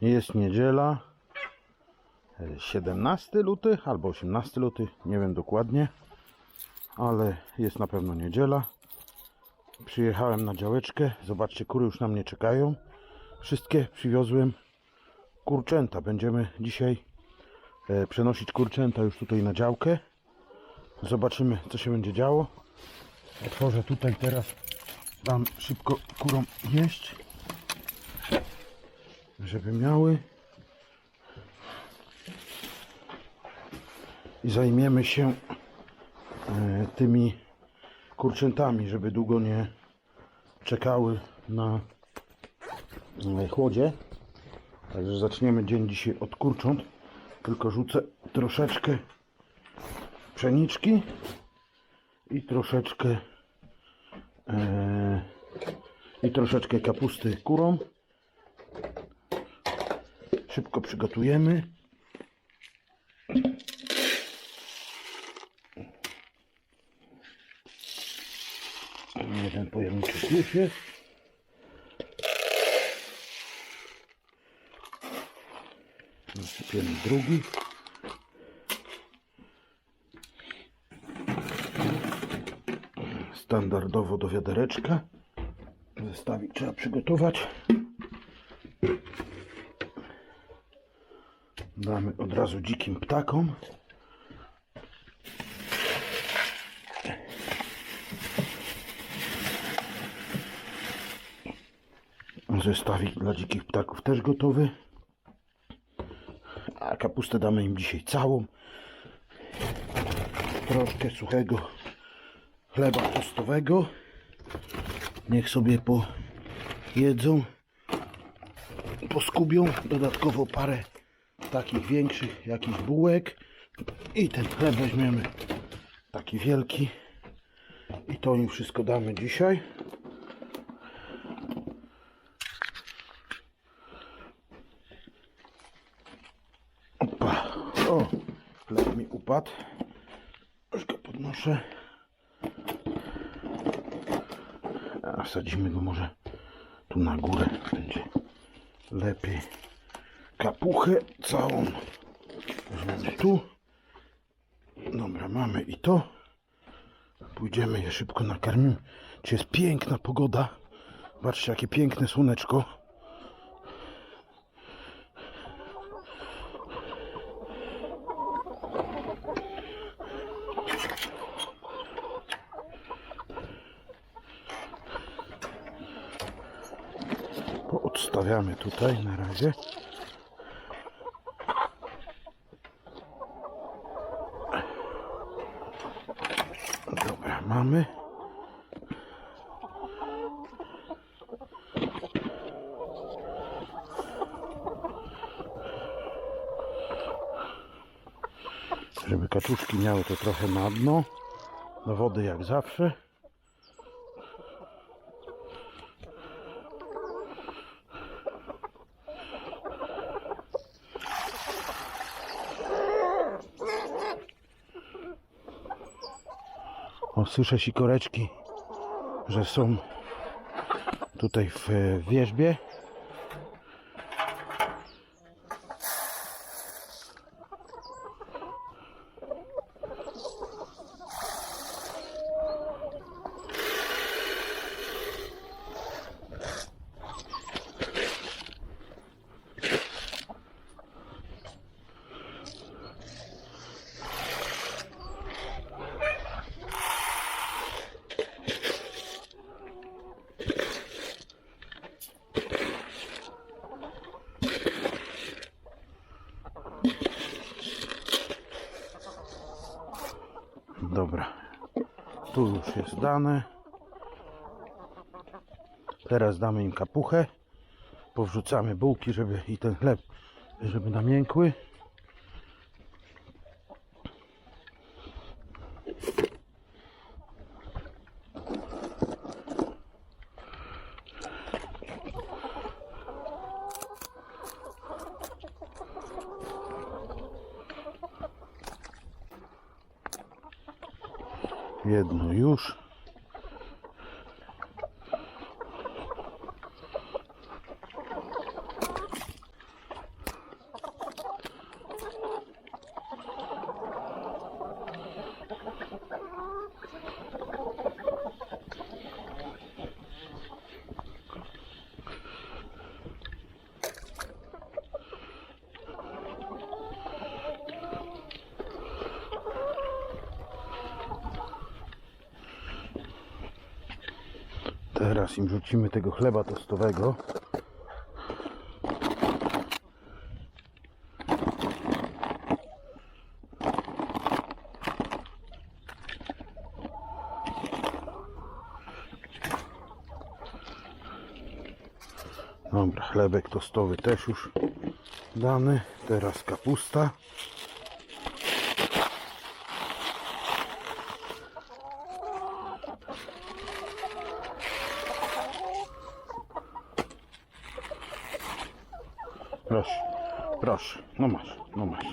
Jest niedziela. e, 17 luty albo 18 luty, nie wiem dokładnie, ale jest na pewno niedziela. Przyjechałem na działeczkę. Zobaczcie, kury już na mnie czekają. Wszystkie przywiozłem kurczęta. Będziemy dzisiaj e, przenosić kurczęta już tutaj na działkę. Zobaczymy, co się będzie działo. Otworzę tutaj teraz. Dam szybko kurom jeść, żeby miały. I zajmiemy się e, tymi kurczętami, żeby długo nie czekały na e, chłodzie. Także zaczniemy dzień dzisiaj od kurcząt. Tylko rzucę troszeczkę pszeniczki i troszeczkę e, i troszeczkę kapusty kurą. Szybko przygotujemy. Jeden pojemniczek już jest. Nasypiemy drugi. Standardowo do wiadereczka. Zestawić trzeba przygotować. Damy od razu dzikim ptakom. Zestawik dla dzikich ptaków też gotowy. A kapustę damy im dzisiaj całą. Troszkę suchego chleba tostowego. Niech sobie pojedzą. Poskubią dodatkowo parę takich większych jakichś bułek. I ten chleb weźmiemy taki wielki. I to im wszystko damy dzisiaj. Opa. O, chleb mi upadł. Już go podnoszę. A wsadzimy go może tu na górę. Będzie lepiej. Kapuchę całą. Weźmiemy tu. Dobra, mamy i to. Pójdziemy je szybko nakarmimy. Czy jest piękna pogoda. Patrzcie, jakie piękne słoneczko. Odstawiamy tutaj na razie. Dobra, mamy. Żeby kaczuszki miały to trochę na dno. Do wody jak zawsze. O, słyszę sikoreczki, że są tutaj w e, wierzbie. Dobra, tu już jest dane. Teraz damy im kapuchę. Powrzucamy bułki, żeby i ten chleb, żeby namiękły. Jedno już. Teraz im rzucimy tego chleba tostowego. Dobra, chlebek tostowy też już dany. Teraz kapusta. Proszę, proszę, no masz, no masz.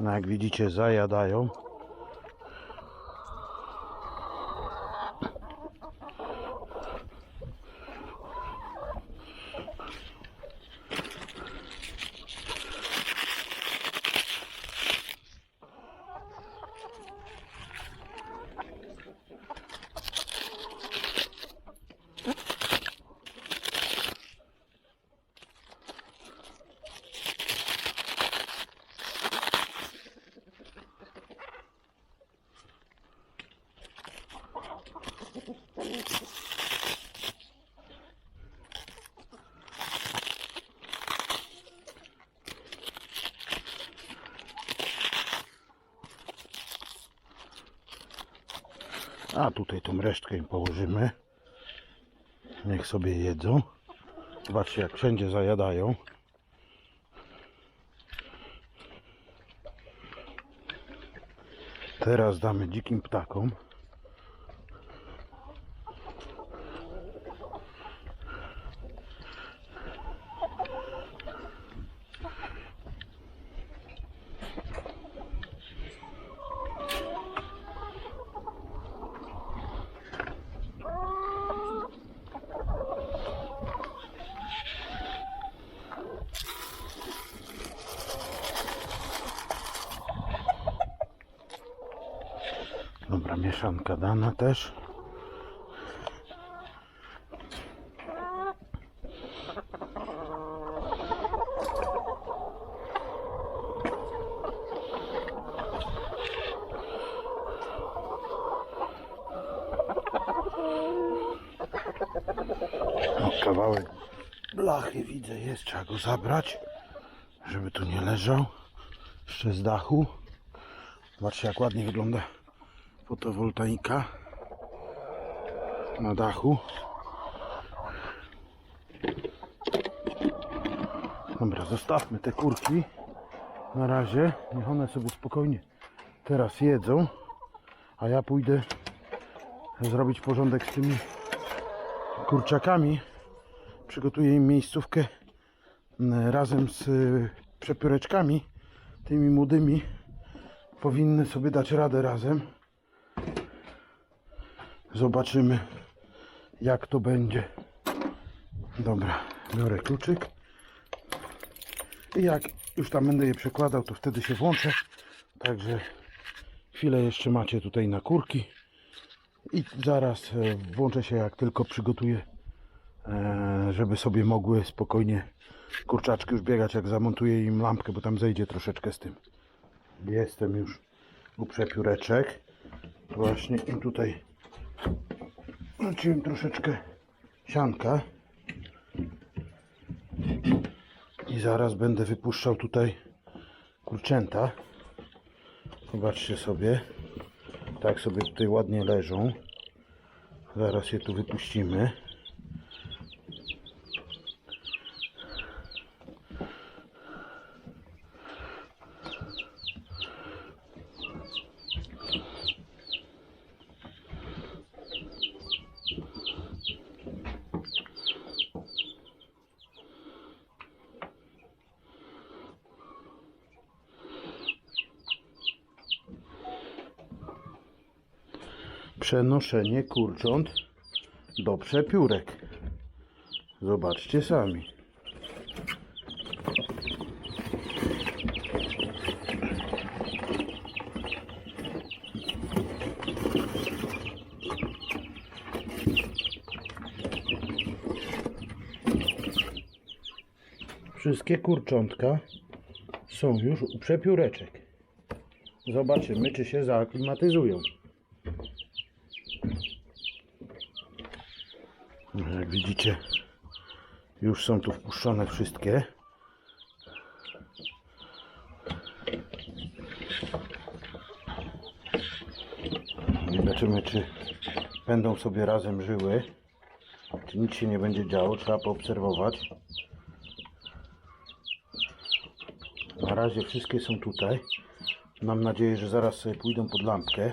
No jak widzicie zajadają. A tutaj tą resztkę im położymy. Niech sobie jedzą. Zobaczcie jak wszędzie zajadają. Teraz damy dzikim ptakom. Dobra, mieszanka dana też. O, kawałek blachy widzę jest, trzeba go zabrać, żeby tu nie leżał. Jeszcze z dachu. Zobaczcie jak ładnie wygląda fotowoltaika na dachu. Dobra, zostawmy te kurki na razie. Niech one sobie spokojnie teraz jedzą, a ja pójdę zrobić porządek z tymi kurczakami. Przygotuję im miejscówkę m, razem z y, przepióreczkami, tymi młodymi. Powinny sobie dać radę razem. Zobaczymy jak to będzie. Dobra, biorę kluczyk. I jak już tam będę je przekładał, to wtedy się włączę. Także chwilę jeszcze macie tutaj na kurki. I zaraz e, włączę się jak tylko przygotuję, e, żeby sobie mogły spokojnie kurczaczki już biegać, jak zamontuję im lampkę, bo tam zejdzie troszeczkę z tym. Jestem już u przepióreczek. Właśnie im tutaj Rzuciłem troszeczkę sianka i zaraz będę wypuszczał tutaj kurczęta. Zobaczcie sobie, tak sobie tutaj ładnie leżą. Zaraz je tu wypuścimy. przenoszenie kurcząt do przepiórek. Zobaczcie sami. Wszystkie kurczątka są już u przepióreczek. Zobaczymy, czy się zaaklimatyzują. Widzicie, już są tu wpuszczone wszystkie. Zobaczymy, czy będą sobie razem żyły. Czy nic się nie będzie działo, trzeba poobserwować. Na razie wszystkie są tutaj. Mam nadzieję, że zaraz sobie pójdą pod lampkę.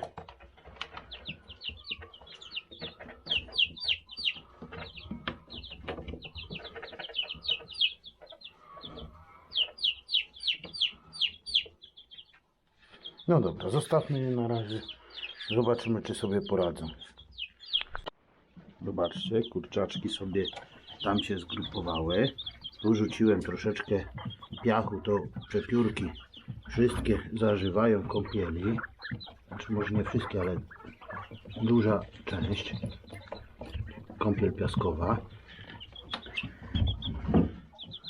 No dobra, zostawmy je na razie. Zobaczymy, czy sobie poradzą. Zobaczcie, kurczaczki sobie tam się zgrupowały. Tu rzuciłem troszeczkę piachu, to przepiórki wszystkie zażywają kąpieli. Znaczy może nie wszystkie, ale duża część. Kąpiel piaskowa.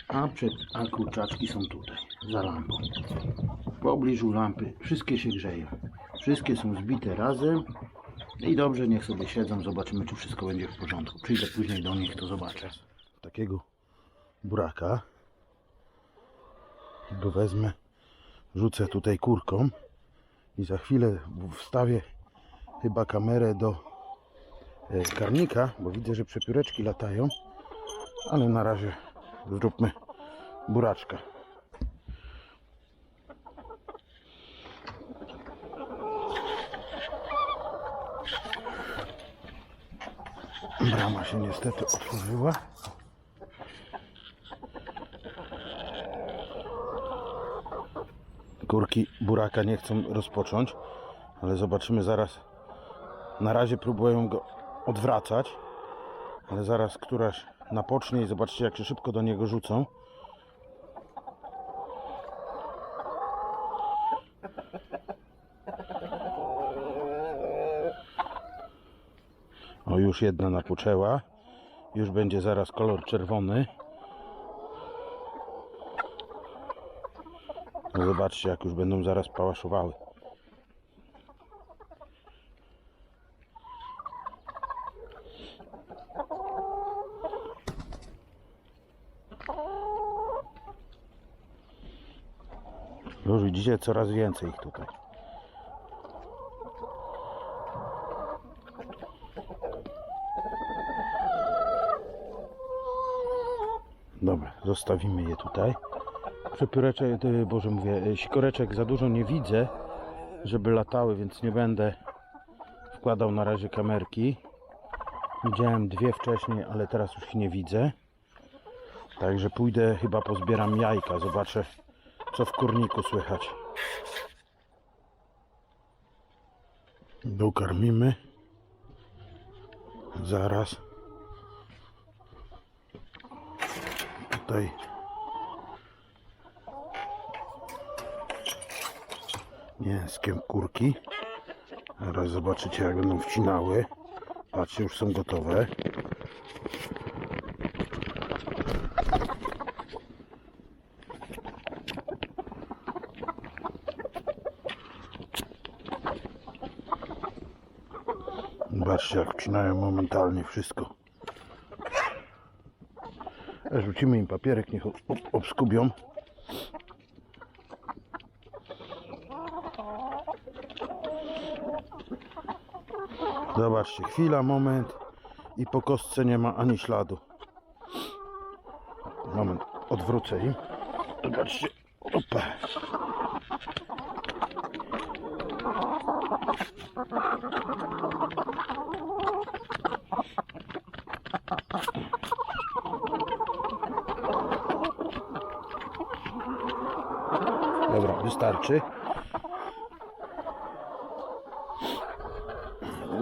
A, przed, a kurczaczki są tutaj, za lampą. Pobliżu lampy wszystkie się grzeją. Wszystkie są zbite razem. I dobrze, niech sobie siedzą, zobaczymy, czy wszystko będzie w porządku. Przyjdę później do nich, to zobaczę. Takiego buraka go wezmę, rzucę tutaj kurką i za chwilę wstawię chyba kamerę do e, karnika, bo widzę, że przepióreczki latają, ale na razie zróbmy buraczka. Brama się niestety otworzyła. Kurki buraka nie chcą rozpocząć, ale zobaczymy zaraz. Na razie próbują go odwracać, ale zaraz któraś napocznie i zobaczcie jak się szybko do niego rzucą. O, już jedna napoczęła. Już będzie zaraz kolor czerwony. No zobaczcie, jak już będą zaraz pałaszowały. Już widzicie, coraz więcej ich tutaj. Dobra, zostawimy je tutaj. Przepióreczek, y, Boże mówię, y, sikoreczek za dużo nie widzę, żeby latały, więc nie będę wkładał na razie kamerki. Widziałem dwie wcześniej, ale teraz już ich nie widzę. Także pójdę, chyba pozbieram jajka, zobaczę co w kurniku słychać. Dokarmimy. Zaraz. Tutaj mięskiem kurki. Zaraz zobaczycie jak będą wcinały. Patrzcie, już są gotowe. Zobaczcie jak wcinają momentalnie wszystko. Rzucimy im papierek, niech ob- ob- obskubią. Zobaczcie, chwila, moment i po kostce nie ma ani śladu. Moment, odwrócę im. Zobaczcie, opa. Wystarczy.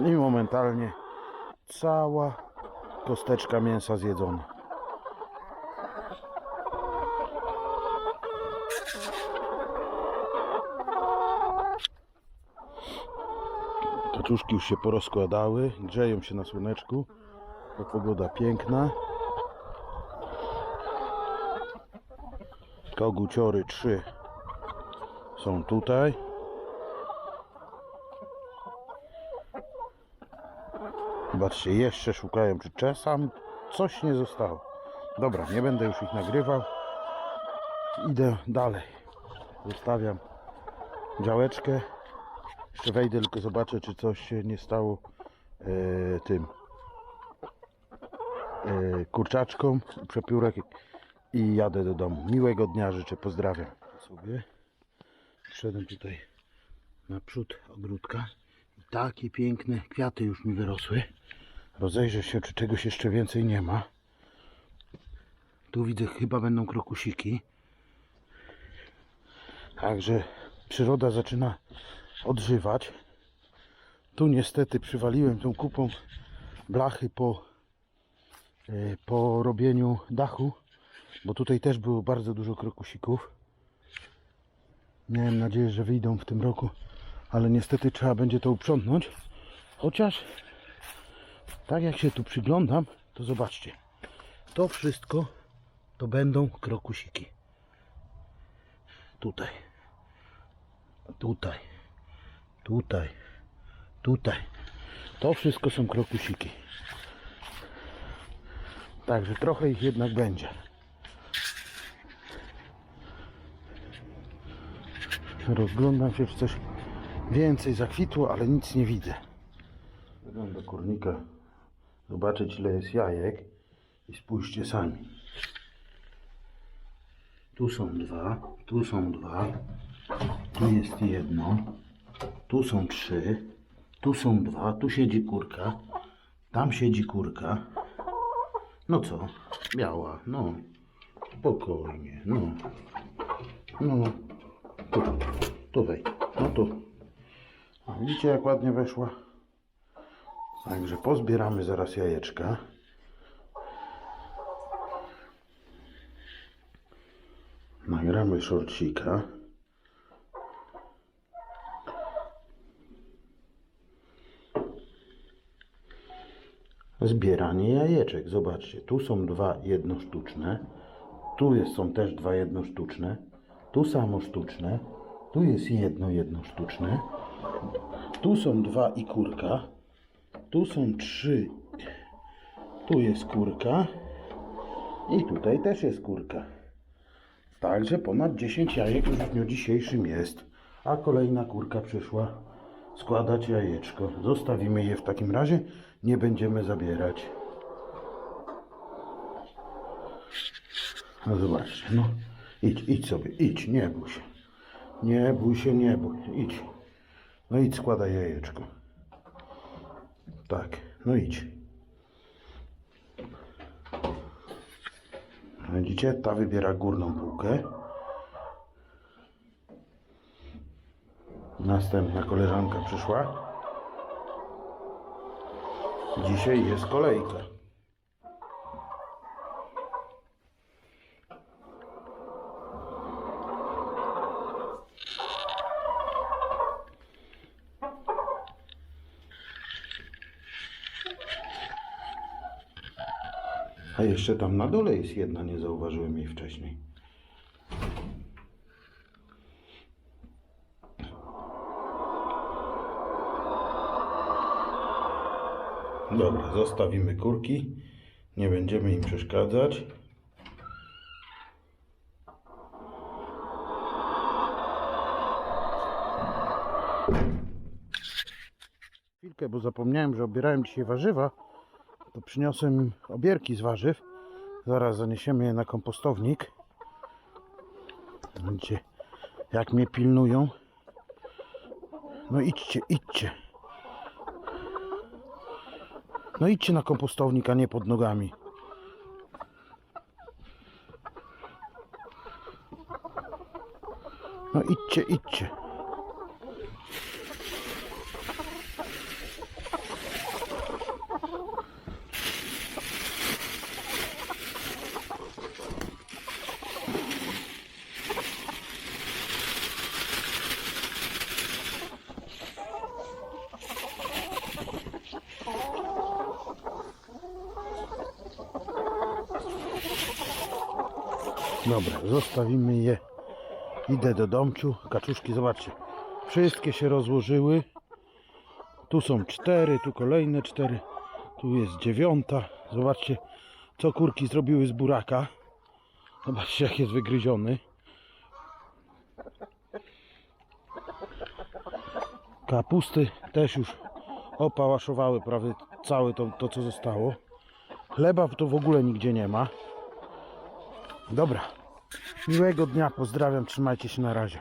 I momentalnie cała kosteczka mięsa zjedzona. Kaczuszki już się porozkładały, grzeją się na słoneczku, bo pogoda piękna. Koguciory trzy są tutaj. Zobaczcie, jeszcze szukają czy czasem coś nie zostało. Dobra, nie będę już ich nagrywał. Idę dalej. Zostawiam działeczkę. Jeszcze wejdę tylko zobaczę czy coś się nie stało e, tym e, kurczaczkom, przepiórek i jadę do domu. Miłego dnia życzę, pozdrawiam sobie. Wszedłem tutaj naprzód ogródka. I takie piękne kwiaty już mi wyrosły. Rozejrzę się, czy czegoś jeszcze więcej nie ma. Tu widzę, chyba będą krokusiki. Także przyroda zaczyna odżywać. Tu niestety przywaliłem tą kupą blachy po, e, po robieniu dachu, bo tutaj też było bardzo dużo krokusików. Miałem nadzieję, że wyjdą w tym roku, ale niestety trzeba będzie to uprzątnąć. Chociaż tak jak się tu przyglądam, to zobaczcie. To wszystko to będą krokusiki. Tutaj. Tutaj. Tutaj. Tutaj. To wszystko są krokusiki. Także trochę ich jednak będzie. Rozglądam się, czy coś więcej zakwitło, ale nic nie widzę. Idę do kurnika zobaczyć ile jest jajek i spójrzcie sami. Tu są dwa, tu są dwa, tu jest jedno, tu są trzy, tu są dwa, tu siedzi kurka, tam siedzi kurka. No co? Biała, no. Spokojnie, no. No. Tu, tu wejdź, no tu. Widzicie jak ładnie weszła? Także pozbieramy zaraz jajeczka. Nagramy szorcika. Zbieranie jajeczek. Zobaczcie, tu są dwa jednosztuczne. Tu jest, są też dwa jednosztuczne. Tu samo sztuczne. Tu jest jedno jednosztuczne. Tu są dwa i kurka. Tu są trzy. Tu jest kurka. I tutaj też jest kurka. Także ponad 10 jajek już w dniu dzisiejszym jest. A kolejna kurka przyszła składać jajeczko. Zostawimy je w takim razie. Nie będziemy zabierać. No zobaczcie, no. Idź, idź sobie, idź, nie bój się. Nie bój się, nie bój. Idź. No idź, składaj jajeczko. Tak, no idź. Widzicie, ta wybiera górną półkę. Następna koleżanka przyszła. Dzisiaj jest kolejka. A jeszcze tam na dole jest jedna, nie zauważyłem jej wcześniej. Dobra, zostawimy kurki. Nie będziemy im przeszkadzać. Chwilkę, bo zapomniałem, że obierałem dzisiaj warzywa to przyniosłem obierki z warzyw. Zaraz zaniesiemy je na kompostownik. Widzicie, jak mnie pilnują. No idźcie, idźcie. No idźcie na kompostownik, a nie pod nogami. No idźcie, idźcie. Dobra, zostawimy je. Idę do domciu. Kaczuszki, zobaczcie. Wszystkie się rozłożyły. Tu są cztery, tu kolejne cztery. Tu jest dziewiąta. Zobaczcie, co kurki zrobiły z buraka. Zobaczcie, jak jest wygryziony. Kapusty też już opałaszowały prawie całe to, to co zostało. Chleba to w ogóle nigdzie nie ma. Dobra. Miłego dnia, pozdrawiam, trzymajcie się na razie.